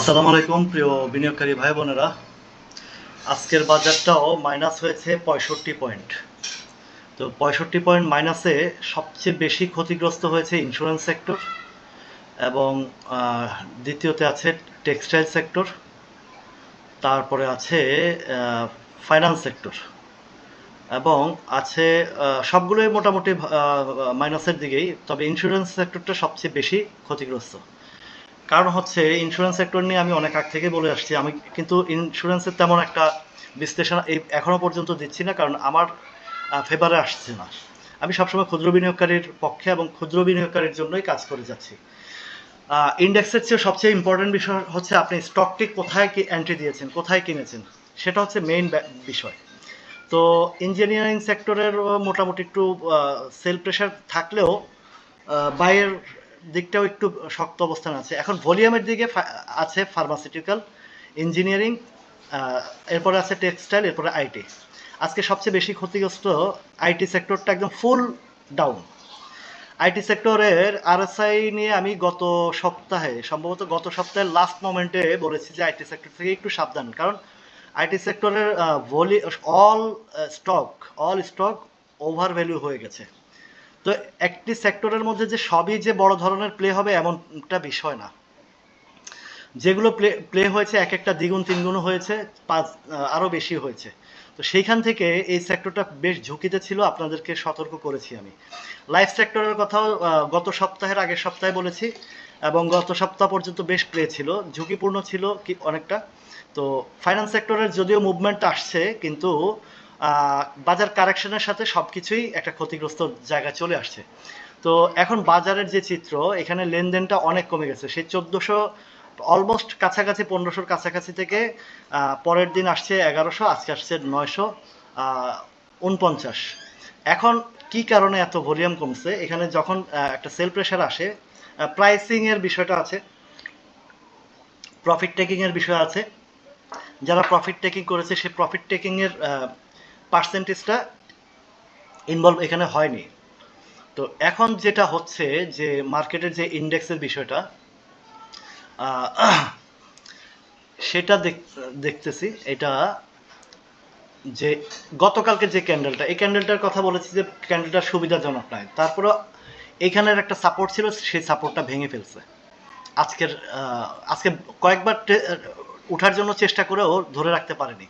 আসসালামু আলাইকুম, প্রিয় বিনিয়োগকারী ভাই বোনেরা। আজকের বাজারটাও মাইনাস হয়েছে পঁয়ষট্টি পয়েন্ট। তো পঁয়ষট্টি পয়েন্ট মাইনাসে সবচেয়ে বেশি ক্ষতিগ্রস্ত হয়েছে ইন্স্যুরেন্স সেক্টর এবং দ্বিতীয়তে আছে টেক্সটাইল সেক্টর তারপরে আছে ফাইন্যান্স সেক্টর এবং আছে সবগুলোই মোটামুটি মাইনাসের দিকেই, তবে ইন্স্যুরেন্স সেক্টরটা সবচেয়ে বেশি ক্ষতিগ্রস্ত। কারণ হচ্ছে ইন্স্যুরেন্স সেক্টর নিয়ে আমি অনেক আগ থেকে বলে আসছি। আমি কিন্তু ইন্স্যুরেন্সের তেমন একটা বিশ্লেষণ এই এখনও পর্যন্ত দিচ্ছি না, কারণ আমার ফেভারে আসছে না। আমি সবসময় ক্ষুদ্র বিনিয়োগকারীর পক্ষে এবং ক্ষুদ্র বিনিয়োগকারীর জন্যই কাজ করে যাচ্ছি। ইন্ডেক্সের চেয়ে সবচেয়ে ইম্পর্টেন্ট বিষয় হচ্ছে আপনি স্টকটি কোথায় কি এন্ট্রি দিয়েছেন, কোথায় কিনেছেন, সেটা হচ্ছে মেইন বিষয়। তো ইঞ্জিনিয়ারিং সেক্টরের মোটামুটি একটু সেল প্রেশার থাকলেও বাইয়ের দিকটাও একটু শক্ত অবস্থান আছে। এখন ভলিউমের দিকে আছে ফার্মাসিউটিক্যাল ইঞ্জিনিয়ারিং এরপরে আছে টেক্সটাইল এরপরে আইটি আজকে সবচেয়ে বেশি ক্ষতিগ্রস্ত আইটি সেক্টরটা একদম ফুল ডাউন আইটি সেক্টরের আরএসআই নিয়ে আমি গত সপ্তাহে, সম্ভবত গত সপ্তাহের লাস্ট মোমেন্টে বলেছি যে আইটি সেক্টর থেকে একটু সাবধান। কারণ আইটি সেক্টরের volley all stock all stock over value হয়ে গেছে। তো একটি সেক্টরের মধ্যে যে সবই যে বড় ধরনের প্লে হবে এমনটা বিষয় না। যেগুলো প্লে প্লে হয়েছে এক একটা দ্বিগুণ তিনগুণ হয়েছে পাঁচ আহ, আরও বেশি হয়েছে। তো সেইখান থেকে এই সেক্টরটা বেশ ঝুঁকিতে ছিল আপনাদেরকে সতর্ক করেছি আমি। লাইফ সেক্টরের কথাও গত সপ্তাহের আগের সপ্তাহে বলেছি এবং গত সপ্তাহ পর্যন্ত বেশ প্লে ছিল ঝুঁকিপূর্ণ ছিল কি অনেকটা। তো ফাইন্যান্স সেক্টরের যদিও মুভমেন্ট আসছে কিন্তু বাজার কারেকশনের সাথে সবকিছুই একটা ক্ষতিগ্রস্ত জায়গায় চলে আসছে। তো এখন বাজারের যে চিত্র, এখানে লেনদেনটা অনেক কমে গেছে। সেই চোদ্দোশো অলমোস্ট কাছাকাছি, পনেরোশোর কাছাকাছি থেকে পরের দিন আসছে এগারোশো, আজকে আসছে নয়শো উনপঞ্চাশ এখন কি কারণে এত ভলিউম কমছে? এখানে যখন একটা সেল প্রেশার আসে প্রাইসিং এর বিষয়টা আছে প্রফিট টেকিং এর বিষয় আছে। যারা প্রফিট টেকিং করেছে, সে প্রফিট টেকিং এর পার্সেন্টেজটা ইনভলভ এখানে হয়নি। তো এখন যেটা হচ্ছে যে মার্কেটের যে ইন্ডেক্সের বিষয়টা সেটা দেখ- দেখতেছি। এটা যে গতকালকে যে ক্যান্ডেলটা এই ক্যান্ডেলটার কথা বলেছি যে ক্যান্ডেলটা সুবিধাজনক নয়। তারপরে এখানের একটা সাপোর্ট ছিল, সেই সাপোর্টটা ভেঙে ফেলছে। আজকের আজকে কয়েকবার উঠার জন্য চেষ্টা করেও ধরে রাখতে পারেনি।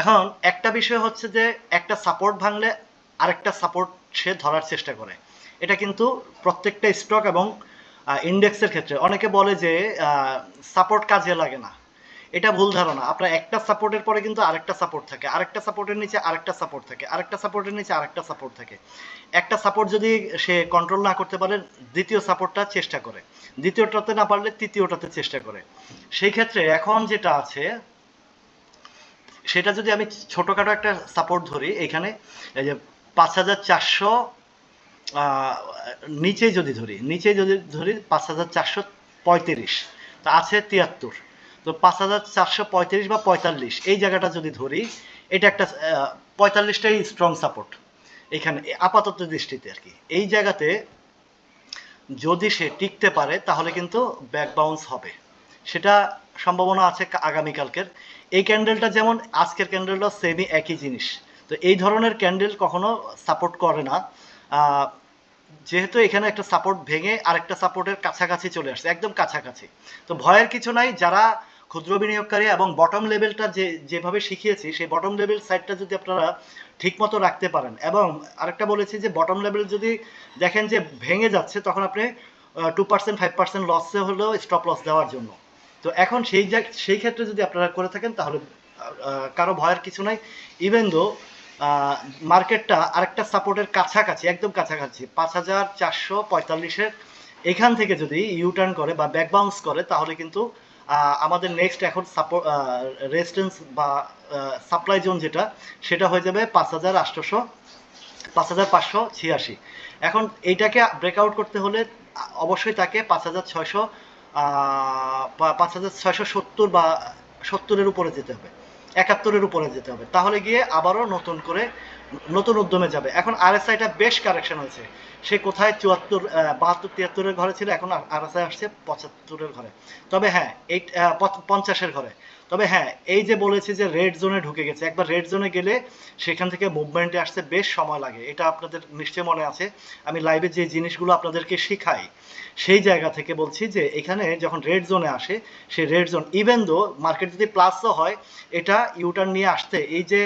এখন একটা বিষয় হচ্ছে যে, একটা সাপোর্ট ভাঙলে আরেকটা সাপোর্ট সে ধরার চেষ্টা করে। এটা কিন্তু প্রত্যেকটা স্টক এবং ইন্ডেক্সের ক্ষেত্রে। অনেকে বলে যে সাপোর্ট কাজে লাগে না। এটা ভুল ধারণা। আপনার একটা সাপোর্টের পরে কিন্তু আরেকটা সাপোর্ট থাকে। আরেকটা সাপোর্টের নিচে আরেকটা সাপোর্ট থাকে। আরেকটা সাপোর্টের নিচে আরেকটা সাপোর্ট থাকে। একটা সাপোর্ট যদি সে কন্ট্রোল না করতে পারে, দ্বিতীয় সাপোর্টটা চেষ্টা করে। দ্বিতীয়টাতে না পারলে তৃতীয়টাতে চেষ্টা করে। সেই ক্ষেত্রে এখন যেটা আছে, সেটা যদি আমি ছোটখাটো একটা সাপোর্ট ধরি, এখানে এই যে পাঁচ হাজার চারশো নিচেই যদি ধরি, নিচেই যদি ধরি পাঁচ হাজার চারশো পঁয়ত্রিশ, তা আছে তিয়াত্তর। তো পাঁচ হাজার চারশো পঁয়ত্রিশ বা পঁয়তাল্লিশ, এই জায়গাটা যদি ধরি, এটা একটা পঁয়তাল্লিশটাই স্ট্রং সাপোর্ট এখানে আপাতত দৃষ্টিতে আর কি। এই জায়গাতে যদি সে টিকতে পারে, তাহলে কিন্তু ব্যাক বাউন্স হবে। সেটা সম্ভাবনা আছে আগামীকালকের। এই ক্যান্ডেলটা যেমন আজকের ক্যান্ডেলটা সেমই একই জিনিস। তো এই ধরনের ক্যান্ডেল কখনো সাপোর্ট করে না। যেহেতু এখানে একটা সাপোর্ট ভেঙে আরেকটা সাপোর্টের কাছাকাছি চলে আসছে, একদম কাছাকাছি। তো ভয়ের কিছু নাই, যারা ক্ষুদ্র বিনিয়োগকারী এবং বটম লেভেলটা যে, যেভাবে শিখিয়েছি, সেই বটম লেভেল সাইডটা যদি আপনারা ঠিকমতো রাখতে পারেন এবং আরেকটা বলেছি যে বটম লেভেল যদি দেখেন যে ভেঙে যাচ্ছে, তখন আপনি টু পার্সেন্ট ফাইভ পার্সেন্ট লসে হলেও স্টপ লস দেওয়ার জন্য। তো এখন সেই সেই ক্ষেত্রে যদি আপনারা করে থাকেন, তাহলে কারও ভয়ের কিছু নাই। ইভেন দো মার্কেটটা আরেকটা সাপোর্টের কাছাকাছি, একদম কাছাকাছি, পাঁচ হাজার চারশো পঁয়তাল্লিশের এখান থেকে যদি ইউ টার্ন করে বা ব্যাক বাউন্স করে, তাহলে কিন্তু আমাদের নেক্সট এখন সাপোর্ট রেজিস্ট্যান্স বা সাপ্লাই জোন যেটা, সেটা হয়ে যাবে পাঁচ হাজার আটশোশো পাঁচ হাজার পাঁচশো ছিয়াশি। এখন এইটাকে ব্রেকআউট করতে হলে, অবশ্যই তাকে পাঁচ হাজার ছয়শো পাঁচ হাজার ছয়শো সত্তর বা সত্তরের উপরে যেতে হবে। একাত্তরের উপরে যেতে হবে। তাহলে গিয়ে আবারও নতুন করে নতুন উদ্যমে যাবে। এখন আরএসআইটা বেশ কারেকশন হয়েছে। সে কোথায়? চুয়াত্তর বাহাত্তর, তিয়াত্তরের ঘরে ছিল। এখন আরএসআই আসছে পঁচাত্তরের ঘরে। তবে হ্যাঁ এই পঞ্চাশের ঘরে। তবে হ্যাঁ এই যে বলেছি যে রেড জোনে ঢুকে গেছে, একবার রেড জোনে গেলে সেখান থেকে মুভমেন্টে আসতে বেশ সময় লাগে। এটা আপনাদের নিশ্চয় মনে আছে। আমি লাইভে যে জিনিসগুলো আপনাদেরকে শেখাই, সেই জায়গা থেকে বলছি যে এখানে যখন রেড জোনে আসে, সেই red zone even though market যদি প্লাসও হয়, এটা ইউটার্ন নিয়ে আসতে, এই যে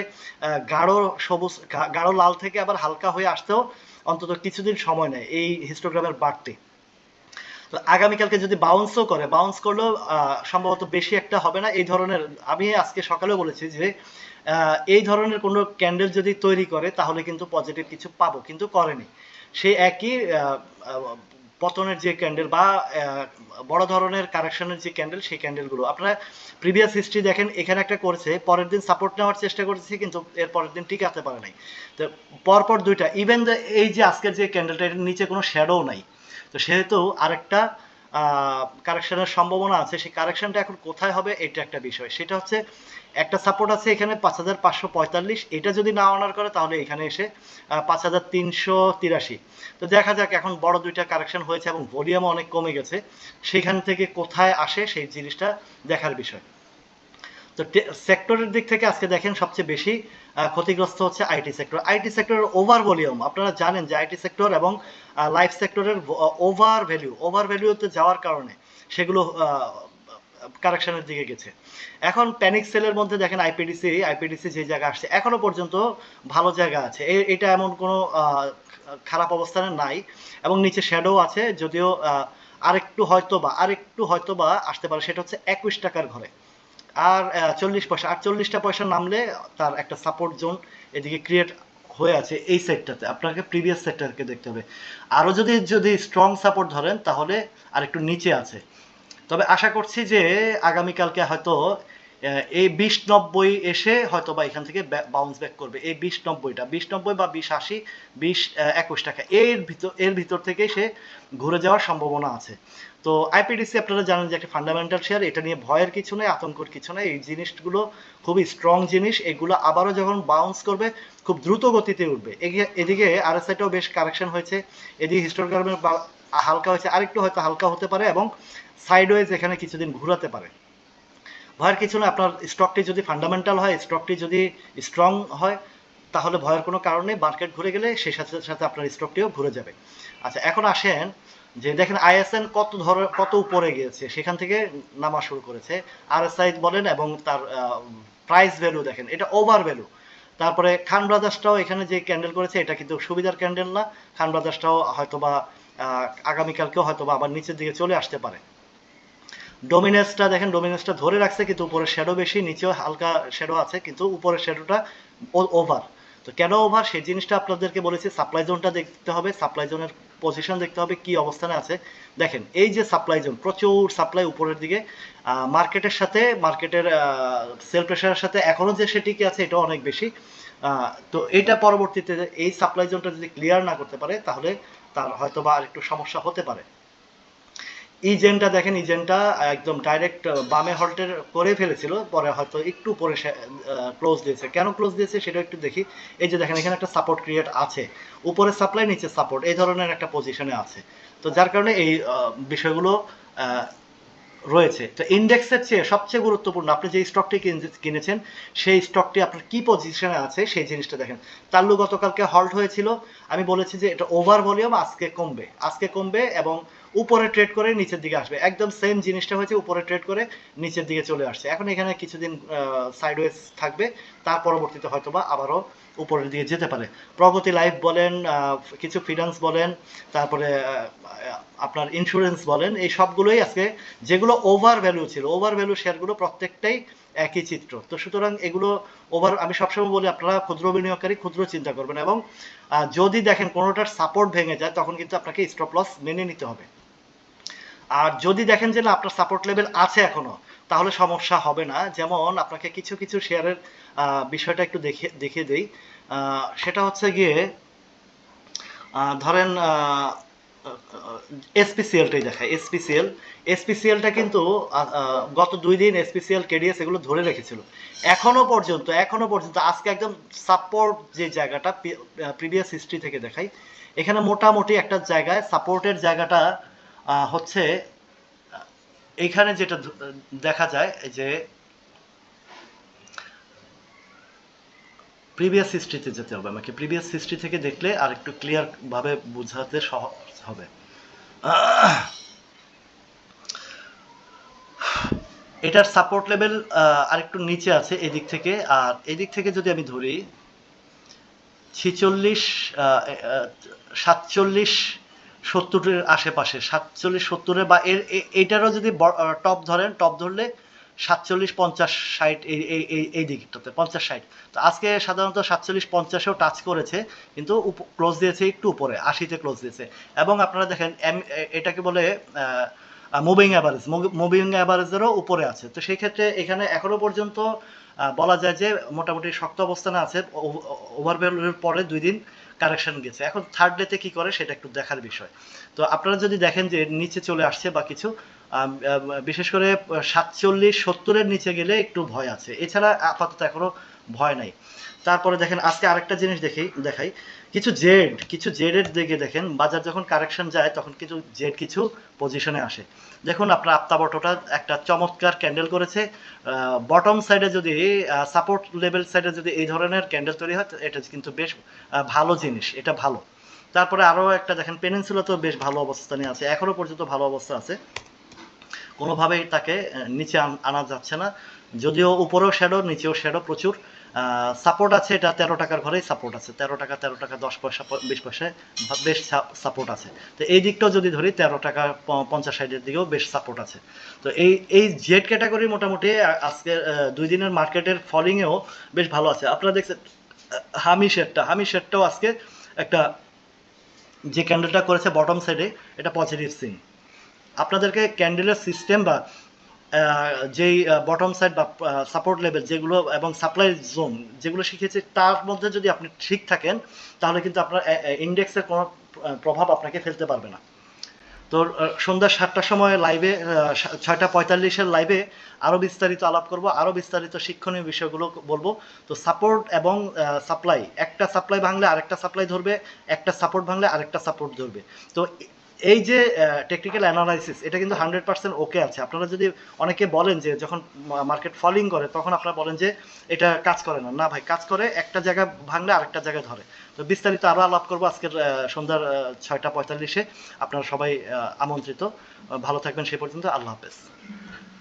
গাঢ় সবুজ গাঢ় লাল থেকে আবার হালকা হয়ে আসতেও অন্তত কিছুদিন সময় নেয় এই হিস্টোগ্রামের বাড়তে। তো আগামীকালকে যদি বাউন্সও করে বাউন্স করলেও সম্ভবত বেশি একটা হবে না। এই ধরনের, আমি আজকে সকালেও বলেছি যে এই ধরনের কোনো ক্যান্ডেল যদি তৈরি করে, তাহলে কিন্তু পজিটিভ কিছু পাবো, কিন্তু করেনি। সে একই পতনের যে ক্যান্ডেল বা বড় ধরনের কারেকশনের যে ক্যান্ডেল সেই ক্যান্ডেলগুলো আপনারা প্রিভিয়াস হিস্ট্রি দেখেন, এখানে একটা করেছে, পরের দিন সাপোর্ট নেওয়ার চেষ্টা করেছে, কিন্তু এর পরের দিন টিকাতে পারে নাই। তো পরপর দুইটা ইভেন এই যে আজকের যে ক্যান্ডেলটা এর নিচে কোনো শ্যাডো নাই। তো সেহেতু আরেকটা কারেকশনের সম্ভাবনা আছে, সেই কারেকশনটা এখন কোথায় হবে এটা একটা বিষয়। সেটা হচ্ছে একটা সাপোর্ট আছে এখানে পাঁচ হাজার পাঁচশো পঁয়তাল্লিশ, এটা যদি না অনার করে তাহলে এখানে এসে পাঁচ হাজার তিনশো তিরাশি। তো দেখা যাক এখন বড় দুইটা কারেকশন হয়েছে এবং ভলিউম অনেক কমে গেছে, সেখান থেকে কোথায় আসে সেই জিনিসটা দেখার বিষয়। তো সেক্টরের দিক থেকে আজকে দেখেন সবচেয়ে বেশি ক্ষতিগ্রস্ত হচ্ছে আইটি সেক্টর আইটি সেক্টরের ওভার ভলিউম আপনারা জানেন যে আইটি সেক্টর এবং লাইফ সেক্টরের ওভার ভ্যালু ওভার ভ্যালুতে যাওয়ার কারণে সেগুলো কারেকশনের দিকে গেছে। এখন প্যানিক সেলের মধ্যে দেখেন আইপিডিসি আইপিডিসি যে জায়গা আসছে, এখনও পর্যন্ত ভালো জায়গা আছে। এটা এমন কোনো খারাপ অবস্থানে নাই এবং নিচে শ্যাডো আছে, যদিও আরেকটু হয়তো বা আরেকটু হয়তো বা আসতে পারে, সেটা হচ্ছে একুশ টাকার ঘরে। আর চল্লিশ পয়সা আর চল্লিশটা পয়সা নামলে তার একটা সাপোর্ট জোন এদিকে ক্রিয়েট হয়ে আছে এই সেটটাতে আপনাকে প্রিভিয়াস সেটটাকে দেখতে হবে। আরও যদি যদি স্ট্রং সাপোর্ট ধরেন, তাহলে আর একটু নিচে আছে। তবে আশা করছি যে আগামীকালকে হয়তো এই বিশ নব্বই এসে হয়তো বা এখান থেকে বাউন্স ব্যাক করবে। এই বিশ নব্বইটা, বিশ নব্বই বা বিশ আশি, বিশ একুশ টাকা। এর ভিতর এর ভিতর থেকে সে ঘুরে যাওয়ার সম্ভাবনা আছে। তো আইপিডিসি আপনারা জানেন যে একটা ফান্ডামেন্টাল শেয়ার এটা নিয়ে ভয়ের কিছু নেই, আতঙ্কর কিছু নেই। এই জিনিসগুলো খুবই স্ট্রং জিনিস। এগুলো আবারও যখন বাউন্স করবে, খুব দ্রুত গতিতে উঠবে। এদিকে আরএসআইটাও বেশ কারেকশন হয়েছে। এদিকে হিস্টোগ্রামের হালকা হয়েছে। আরেকটু হয়তো হালকা হতে পারে এবং সাইডওয়েজ এখানে কিছুদিন ঘুরাতে পারে। ভয়ের কিছু না, আপনার স্টকটি যদি ফান্ডামেন্টাল হয় স্টকটি যদি স্ট্রং হয়, তাহলে ভয়ের কোনো কারণ মার্কেট ঘুরে গেলে সেই সাথে সাথে আপনার স্টকটিও ঘুরে যাবে। আচ্ছা এখন আসেন যে দেখেন আইএসএন কত ধর, কত উপরে গিয়েছে, সেখান থেকে নামা শুরু করেছে। আর আরএসআই বলেন এবং তার প্রাইস ভ্যালু দেখেন, এটা ওভার ভ্যালু তারপরে খান ব্রাদার্সটাও এখানে যে ক্যান্ডেল করেছে, এটা কিন্তু সুবিধার ক্যান্ডেল না, খান ব্রাদার্সটাও হয়তো বা আগামীকালকেও হয়তো বা আবার নিচের দিকে চলে আসতে পারে। ডোমিনেন্সটা দেখেন ডোমিনেন্সটা ধরে রাখছে, কিন্তু উপরে শ্যাডো বেশি, নিচেও হালকা শ্যাডো আছে, কিন্তু উপরের শ্যাডোটা ওভার তো কেন ওভার সেই জিনিসটা আপনাদেরকে বলেছি সাপ্লাই জোনটা দেখতে হবে সাপ্লাই জোনের পজিশন দেখতে হবে, কি অবস্থানে আছে। দেখেন, এই যে সাপ্লাই জোন প্রচুর সাপ্লাই উপরের দিকে। মার্কেটের সাথে মার্কেটের সেল প্রেশারের সাথে এখনও যে সে টিকে আছে এটা অনেক বেশি। তো এটা পরবর্তীতে এই সাপ্লাই জোনটা যদি ক্লিয়ার না করতে পারে, তাহলে তার হয়তো বা আরেকটু সমস্যা হতে পারে। ইজেনটা দেখেন ইজেনটা একদম ডাইরেক্ট বামে হল্টের করে ফেলেছিল, পরে হয়তো একটু পরে ক্লোজ দিয়েছে। কেন ক্লোজ দিয়েছে সেটা একটু দেখি। এই যে দেখেন, এখানে একটা সাপোর্ট ক্রিয়েট আছে। উপরে সাপ্লাই নিচে সাপোর্ট এই ধরনের একটা পজিশনে আছে। তো যার কারণে এই বিষয়গুলো রয়েছে। তো ইন্ডেক্সের চেয়ে সবচেয়ে গুরুত্বপূর্ণ, আপনি যে স্টকটি কিনেছেন, সেই স্টকটি আপনার কি পজিশনে আছে, সেই জিনিসটা দেখেন। তাল্লু গতকালকে হল্ট হয়েছিল। আমি বলেছি যে এটা ওভার ভলিউম আজকে কমবে। আজকে কমবে এবং উপরে ট্রেড করে নিচের দিকে আসবে। একদম সেম জিনিসটা হয়েছে, উপরে ট্রেড করে নিচের দিকে চলে আসছে। এখন এখানে কিছুদিন সাইডওয়েজ থাকবে, তার পরবর্তীতে হয়তোবা আবারও উপরের দিকে যেতে পারে। প্রগতি লাইফ বলেন কিছু ফিনান্স বলেন, তারপরে আপনার ইন্স্যুরেন্স বলেন, এই সবগুলোই আজকে যেগুলো ওভার ভ্যালু ছিল ওভার ভ্যালু শেয়ারগুলো প্রত্যেকটাই একই চিত্র। তো সুতরাং এগুলো ওভার আমি সবসময় বলি, আপনারা ক্ষুদ্র বিনিয়োগকারী ক্ষুদ্র চিন্তা করবেন এবং যদি দেখেন কোনোটার সাপোর্ট ভেঙে যায়, তখন কিন্তু আপনাকে স্টপ লস মেনে নিতে হবে। আর যদি দেখেন যে না, আপনার সাপোর্ট লেভেল আছে এখনও, তাহলে সমস্যা হবে না। যেমন আপনাকে কিছু কিছু শেয়ারের বিষয়টা একটু দেখে, দেখিয়ে দেই। সেটা হচ্ছে গিয়ে ধরেন এসপিসিএলটাই দেখায় এসপিসিএল এসপিসিএলটা কিন্তু গত দুই দিন এসপিসিএল কেডিএস এগুলো ধরে রেখেছিল। এখনও পর্যন্ত এখনও পর্যন্ত, আজকে একদম সাপোর্ট যে জায়গাটা প্রিভিয়াস হিস্ট্রি থেকে দেখাই, এখানে মোটামুটি একটা জায়গায় সাপোর্টের জায়গাটা হচ্ছে আহ, এইখানে যেটা দেখা যায় যে প্রিভিয়াস হিস্ট্রিতে যেতে হবে আমাকে। প্রিভিয়াস হিস্ট্রি থেকে দেখলে আর একটু ক্লিয়ার ভাবে বোঝাতে সহজ হবে। এটার সাপোর্ট লেভেল আরেকটু নিচে আছে এদিক থেকে। আর এদিক থেকে যদি আমি ধরি ছিচল্লিশ সাতচল্লিশ সত্তরের আশেপাশে, সাতচল্লিশ সত্তরের বা এর, এ- এইটারও যদি টপ ধরেন টপ ধরলে সাতচল্লিশ পঞ্চাশ ষাট এই এই এই দিকটাতে, পঞ্চাশ ষাট। তো আজকে সাধারণত সাতচল্লিশ পঞ্চাশেও টাচ করেছে, কিন্তু ক্লোজ দিয়েছে একটু উপরে, আশিতে ক্লোজ দিয়েছে। এবং আপনারা দেখেন, এম- এটাকে বলে মুভিং অ্যাভারেজ মুভিং অ্যাভারেজেরও উপরে আছে। তো সেই ক্ষেত্রে এখানে এখনও পর্যন্ত বলা যায় যে মোটামুটি শক্ত অবস্থানে আছে ওভারভ্যালুর পরে দুই দিন কারেকশন গেছে। এখন থার্ড ডেতে কি করে সেটা একটু দেখার বিষয়। তো আপনারা যদি দেখেন যে নিচে চলে আসছে বা কিছু বিশেষ করে সাতচল্লিশ, সত্তরের নিচে গেলে একটু ভয় আছে। এছাড়া আপাতত এখনও ভয় নাই। তারপরে দেখেন, আজকে আরেকটা জিনিস দেখি দেখাই। কিছু জেড, কিছু জেডের দিকে দেখেন, বাজার যখন কারেকশন যায়, তখন কিছু জেড কিছু পজিশনে আসে। দেখুন, আপনার আপ্তাবটটা একটা চমৎকার ক্যান্ডেল করেছে। বটম সাইডে যদি সাপোর্ট লেভেল সাইডে যদি এই ধরনের ক্যান্ডেল তৈরি হয় এটা কিন্তু বেশ ভালো জিনিস, এটা ভালো। তারপরে আরও একটা দেখেন পেনিনসুলা তো বেশ ভালো অবস্থানে আছে, এখনও পর্যন্ত ভালো অবস্থা আছে। কোনোভাবেই তাকে নিচে আনা যাচ্ছে না। যদিও উপরেও শ্যাডো নিচেও শ্যাডো প্রচুর। সাপোর্ট আছে, এটা তেরো টাকার ঘরেই সাপোর্ট আছে। তেরো টাকা তেরো টাকা, দশ পয়সা বিশ পয়সায় বেশ সাপোর্ট আছে। তো এই দিকটাও যদি ধরি, তেরো টাকা পঞ্চাশ ষাটের দিকেও বেশ সাপোর্ট আছে। তো এই এই জেড ক্যাটাগরি মোটামুটি আজকে দুই দিনের মার্কেটের ফলিংয়েও বেশ ভালো আছে। আপনারা দেখছেন হামি শেডটা, হামি শেডটাও আজকে একটা যে ক্যান্ডেলটা করেছে বটম সাইডে এটা পজিটিভ সিন আপনাদেরকে ক্যান্ডেলের সিস্টেম বা যেই বটম সাইড বা সাপোর্ট লেভেল যেগুলো এবং সাপ্লাই জোন যেগুলো শিখেছে, তার মধ্যে যদি আপনি ঠিক থাকেন, তাহলে কিন্তু আপনার ইন্ডেক্সের কোনো প্রভাব আপনাকে ফেলতে পারবে না। তো সন্ধ্যা সাতটার সময় লাইভে ছয়টা পঁয়তাল্লিশের লাইভে আরও বিস্তারিত আলাপ করব আরও বিস্তারিত শিক্ষণীয় বিষয়গুলো বলব। তো সাপোর্ট এবং সাপ্লাই একটা সাপ্লাই ভাঙলে আরেকটা সাপ্লাই ধরবে, একটা সাপোর্ট ভাঙলে আরেকটা সাপোর্ট ধরবে। তো এই যে টেকনিক্যাল অ্যানালাইসিস এটা কিন্তু হান্ড্রেড পার্সেন্ট ওকে আছে। আপনারা যদি অনেকে বলেন যে, যখন মার্কেট ফলিং করে, তখন আপনারা বলেন যে, এটা কাজ করে না। না ভাই, কাজ করে, একটা জায়গা ভাঙলে আরেকটা জায়গায় ধরে। তো বিস্তারিত আরও আলাপ করব আজকের সন্ধ্যার ছয়টা পঁয়তাল্লিশে। আপনারা সবাই আমন্ত্রিত। ভালো থাকবেন সে পর্যন্ত। আল্লাহ হাফেজ।